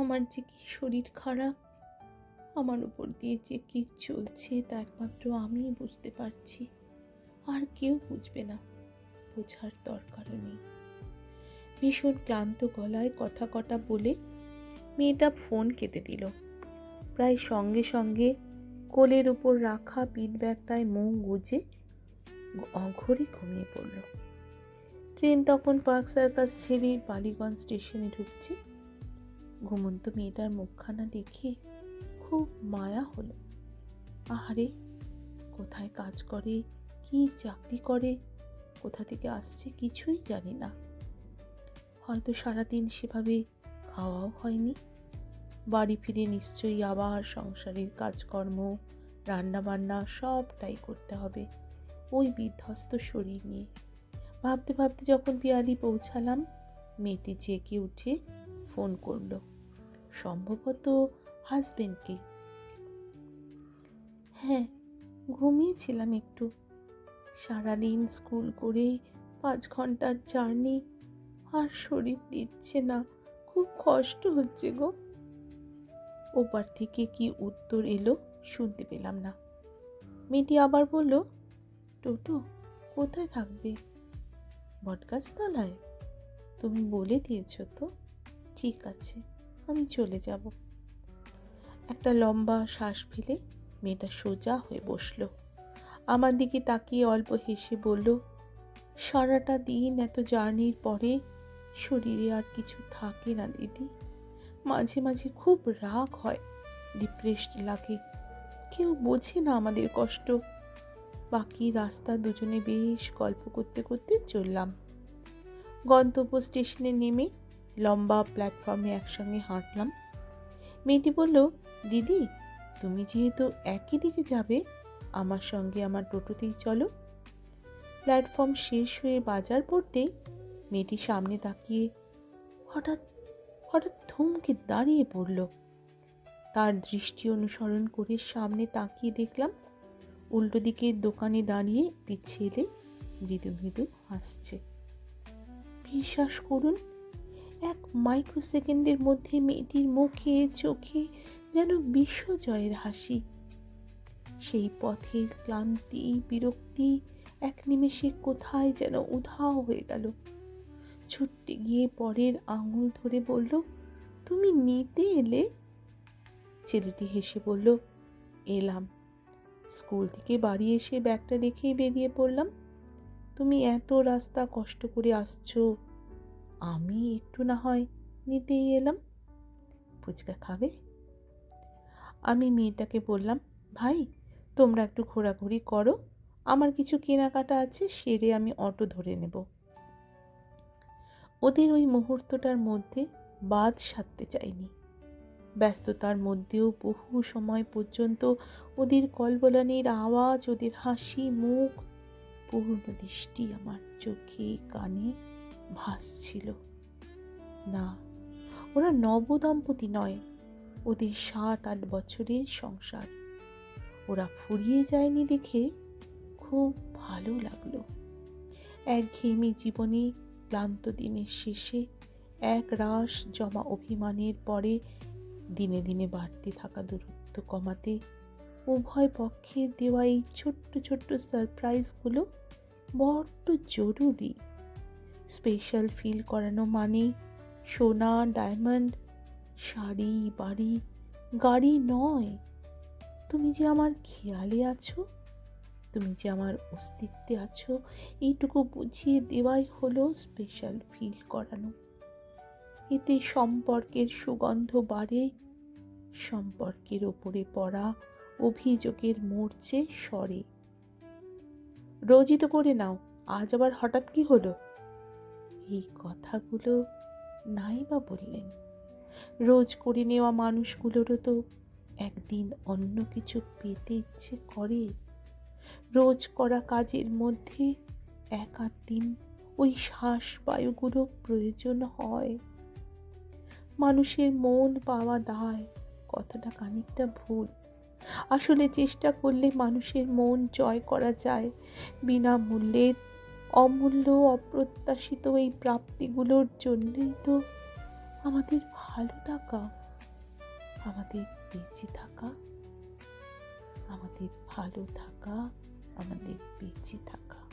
আমার যে কি শরীর খারাপ, আমার উপর দিয়ে যে কি চলছে তা একমাত্র আমিই বুঝতে পারছি। আর কেউ বুঝবে না, বোঝার দরকারও নেই। ভীষণ ক্লান্ত গলায় কথা কটা বলে মেয়েটা ফোন কেটে দিল। প্রায় সঙ্গে সঙ্গে কোলের উপর রাখা পিঠ ব্যাগটায় মুখ গুজে অঘরে ঘুমিয়ে পড়ল। ট্রেন তখন পার্ক সার্কাস ছেড়ে বালিগঞ্জ স্টেশনে ঢুকছে। ঘুমন্ত মেয়েটার মুখখানা দেখে খুব মায়া হলো। আহারে, কোথায় কাজ করে, কি চাকরি করে, কোথা থেকে আসছে কিছুই জানি না। হয়তো সারাদিন সেভাবে খাওয়াও হয়নি। বাড়ি ফিরে নিশ্চয়ই আবার সংসারের কাজকর্ম, রান্নাবান্না সবটাই করতে হবে ওই বিধ্বস্ত শরীর নিয়ে। ভাবতে ভাবতে যখন পিয়ালি পৌঁছালাম, মেয়েটি জেগে উঠে ফোন করল। সম্ভবত হাজবেন্ডকে। হ্যাঁ ঘুমিয়েছিলাম একটু। সারাদিন স্কুল করে পাঁচ ঘণ্টার জার্নি। আর শরীর দিচ্ছে না। খুব কষ্ট হচ্ছে গো। ওপার থেকে কি উত্তর এলো শুনতে পেলাম না। মেয়েটি আবার বলল, টোটো, কোথায় থাকবে? বটগাছতলায়। তুমি বলে দিয়েছ তো? ঠিক আছে। আমি চলে যাব। একটা লম্বা শ্বাস ফেলে মেয়েটা সোজা হয়ে বসল। আমার দিকে তাকিয়ে অল্প হেসে বলল, সারাটা দিন এত জার্নির পরে শরীরে আর কিছু থাকে না দিদি। মাঝে মাঝে খুব রাগ হয় ডিপ্রেসড লাগে। কেউ বোঝে না আমাদের কষ্ট। বাকি রাস্তা দুজনে বেশ গল্প করতে করতে চললাম। গন্তব্য স্টেশনে নেমে লম্বা প্ল্যাটফর্মে একসঙ্গে হাঁটলাম। মেয়েটি বলল, দিদি, তুমি যেহেতু একই দিকে যাবে, আমার সঙ্গে আমার টোটোতেই চলো। প্ল্যাটফর্ম শেষ হয়ে বাজার পড়তেই মেয়েটি সামনে তাকিয়ে হঠাৎ হঠাৎ থমকে দাঁড়িয়ে পড়ল। তার দৃষ্টি অনুসরণ করে সামনে তাকিয়ে দেখলাম, উল্টো দিকে দোকানে দাঁড়িয়ে একটি ছেলে মৃদু মৃদু হাসছে। বিশ্বাস করুন এক মাইক্রো সেকেন্ডের মধ্যে মেয়েটির মুখে, চোখে যেন বিশ্বজয়ের হাসি। সেই পথের ক্লান্তি, বিরক্তি এক নিমেষে কোথায় যেন উধাও হয়ে গেল। ছুটতে গিয়ে পরের আঙুল ধরে বলল, তুমি নিতে এলে? ছেলেটি হেসে বলল, এলাম। স্কুল থেকে বাড়ি এসে ব্যাগটা রেখেই বেরিয়ে পড়লাম। তুমি এত রাস্তা কষ্ট করে আসছো আমি একটু না হয় নিতেই এলাম। ফুচকা খাবে? আমি মেয়েটাকে বললাম, ভাই, তোমরা একটু ঘোরাঘুরি করো। আমার কিছু কেনাকাটা আছে, সেরে আমি অটো ধরে নেব। ওদের ওই মুহূর্তটার মধ্যে বাদ সারতে চাইনি। ব্যস্ততার মধ্যেও বহু সময় পর্যন্ত ওদের কলবলানির আওয়াজ, ওদের হাসি, মুখ, পূর্ণ দৃষ্টি আমার চোখে, কানে ভাসছিল। না, ওরা নবদম্পতি নয়, ওদের সাত আট বছরের সংসার। ওরা ফুরিয়ে যায়নি দেখে খুব ভালো লাগল। একঘেয়েমি জীবনে ক্লান্ত দিনের শেষে এক রাস জমা অভিমানের পরে দিনে দিনে বাড়তে থাকা দূরত্ব কমাতে উভয় পক্ষের দেওয়া এই ছোট্ট ছোট্ট সারপ্রাইজগুলো বড্ড জরুরি। স্পেশাল ফিল করানো মানে সোনা ডায়মন্ড শাড়ি, বাড়ি, গাড়ি নয়। তুমি যে আমার খেয়ালে আছো, তুমি যে আমার অস্তিত্বে আছো, এইটুকু বুঝিয়ে দেওয়াই হলো স্পেশাল ফিল করানো। এতে সম্পর্কের সুগন্ধ বাড়ে, সম্পর্কের ওপরে পড়া অভিযোগের মোর্চে সরে। রোজিত করে নাও, আজ আবার হঠাৎ কি হলো? এই কথাগুলো নাই বা বললেন। রোজ করে নেওয়া মানুষগুলোরও তো একদিন অন্য কিছু পেতে ইচ্ছে করে। রোজ করা কাজের মধ্যে এক আধ দিন ওই শ্বাস বায়ুগুলো প্রয়োজন হয়। মানুষের মন পাওয়া দায়, কথাটা খানিকটা ভুল। আসলে চেষ্টা করলে মানুষের মন জয় করা যায় বিনামূল্যের অমূল্য, অপ্রত্যাশিত এই প্রাপ্তিগুলোর জন্যই তো আমাদের ভালো থাকা, আমাদের বেঁচে থাকা, আমাদের ভালো থাকা, আমাদের বেঁচে থাকা।